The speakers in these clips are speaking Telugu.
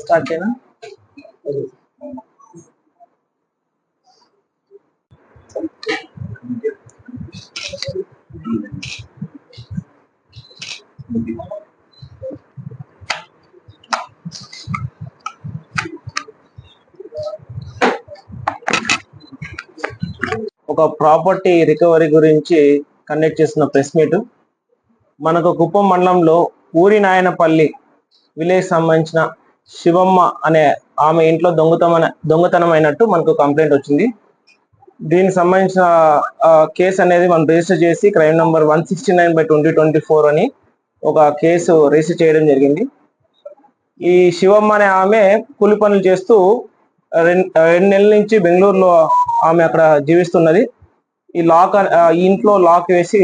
స్టార్ట్ చేయనా ఒక ప్రాపర్టీ రికవరీ గురించి కండక్ట్ చేసిన ప్రెస్ మీట్. మనకు కుప్పం మండలంలో ఊరి నాయనపల్లి విలేజ్ సంబంధించిన శివమ్మ అనే ఆమె ఇంట్లో దొంగతనం దొంగతనం అయినట్టు మనకు కంప్లైంట్ వచ్చింది. దీనికి సంబంధించిన కేసు అనేది మనం రిజిస్టర్ చేసి crime number one sixty nine by twenty twenty four అని ఒక కేసు రిజిస్టర్ చేయడం జరిగింది. ఈ శివమ్మ అనే ఆమె కూలి పనులు చేస్తూ రెండు రెండు నెలల నుంచి బెంగళూరులో ఆమె అక్కడ జీవిస్తున్నది. ఈ లాక్ ఈ ఇంట్లో లాక్ వేసి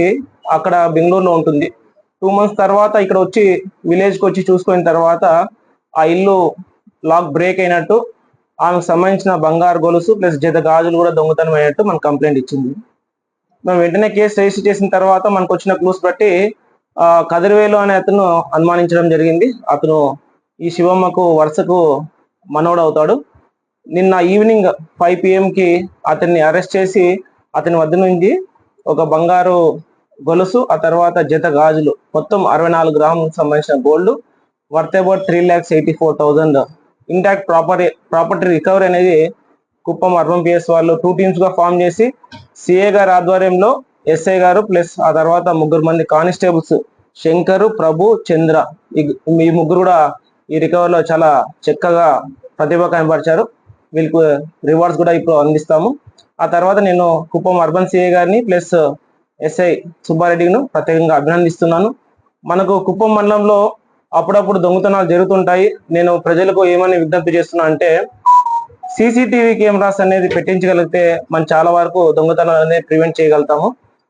అక్కడ బెంగళూరులో ఉంటుంది. టూ మంత్స్ తర్వాత ఇక్కడ వచ్చి విలేజ్కి వచ్చి చూసుకున్న తర్వాత ఆ ఇల్లు లాక్ బ్రేక్ అయినట్టు ఆమెకు సంబంధించిన బంగారు గొలుసు ప్లస్ జత గాజులు కూడా దొంగతనం అయినట్టు మనకు కంప్లైంట్ ఇచ్చింది. మనం వెంటనే కేసు రిజిస్టర్ చేసిన తర్వాత మనకు వచ్చిన క్లూస్ బట్టి కదిరివేలు అనే అతను అనుమానించడం జరిగింది. అతను ఈ శివమ్మకు వరుసకు మనోడవుతాడు. నిన్న ఈవినింగ్ ఫైవ్ పిఎంకి అతన్ని అరెస్ట్ చేసి అతని వద్ద నుంచి ఒక బంగారు గొలుసు ఆ తర్వాత జత గాజులు. మొత్తం అరవై నాలుగు గ్రాములకు సంబంధించిన gold worth about three lakhs eighty four thousand intact property property recovery అనేది కుప్పం అర్బన్ పిఎస్ వాళ్ళు టూ టీమ్స్గా ఫామ్ చేసి సిఏ గారి ఆధ్వర్యంలో ఎస్ఐ గారు ప్లస్ ఆ తర్వాత ముగ్గురు మంది కానిస్టేబుల్స్ శంకరు ప్రభు చంద్ర. ఈ- ఈ ముగ్గురు కూడా ఈ రికవరీలో చాలా చక్కగా ప్రతిభ కనబరిచారు. వీళ్ళకు రివార్డ్స్ కూడా ఇప్పుడు అందిస్తాము. ఆ తర్వాత నేను కుప్పం అర్బన్ సిఐ గారిని ప్లస్ ఎస్ఐ సుబ్బారెడ్డిను ప్రత్యేకంగా అభినందిస్తున్నాను. మనకు కుప్పం మండలంలో అప్పుడప్పుడు దొంగతనాలు జరుగుతుంటాయి. నేను ప్రజలకు ఏమని విజ్ఞప్తి చేస్తున్నా అంటే సీసీటీవీ కెమెరాస్ అనేది పెట్టించగలిగితే మనం చాలా వరకు దొంగతనాలు అనేది ప్రివెంట్ చేయగలుగుతాము.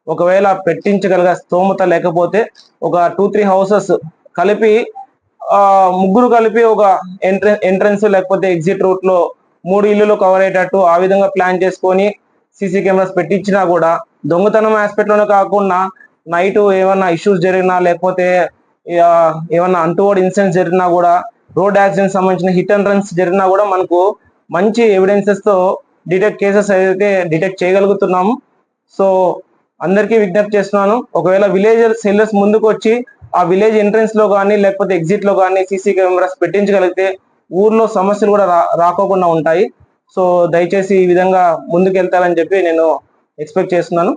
ఒకవేళ పెట్టించగలిగ స్తోమత లేకపోతే ఒక టూ త్రీ హౌసెస్ కలిపి ముగ్గురు కలిపి ఒక ఎంట్రెన్స్ ఎంట్రెన్స్ లేకపోతే ఎగ్జిట్ రూట్లో మూడు ఇల్లులు కవర్ అయ్యేటట్టు ఆ విధంగా ప్లాన్ చేసుకొని సీసీ కెమెరాస్ పెట్టించినా కూడా దొంగతనం ఆస్పెక్ట్లోనే కాకుండా నైట్ ఏమన్నా ఇష్యూస్ జరిగినా లేకపోతే ఏమన్నా అంటువర్డ్ ఇన్సిడెంట్స్ జరిగినా కూడా రోడ్ యాక్సిడెంట్ సంబంధించిన హిట్ అండ్ రన్స్ జరిగినా కూడా మనకు మంచి ఎవిడెన్సెస్తో డిటెక్ట్ కేసెస్ అయితే డిటెక్ట్ చేయగలుగుతున్నాము సో అందరికీ విజ్ఞప్తి చేస్తున్నాను. ఒకవేళ విలేజ్ సెల్లర్స్ ముందుకు వచ్చి ఆ విలేజ్ ఎంట్రన్స్లో కానీ లేకపోతే ఎగ్జిట్లో కానీ సీసీ కెమెరాస్ పెట్టించగలిగితే ఊర్లో సమస్యలు కూడా రా రాకోకుండా ఉంటాయి. సో దయచేసి ఈ విధంగా ముందుకు వెళ్తారని చెప్పి నేను ఎక్స్పెక్ట్ చేస్తున్నాను.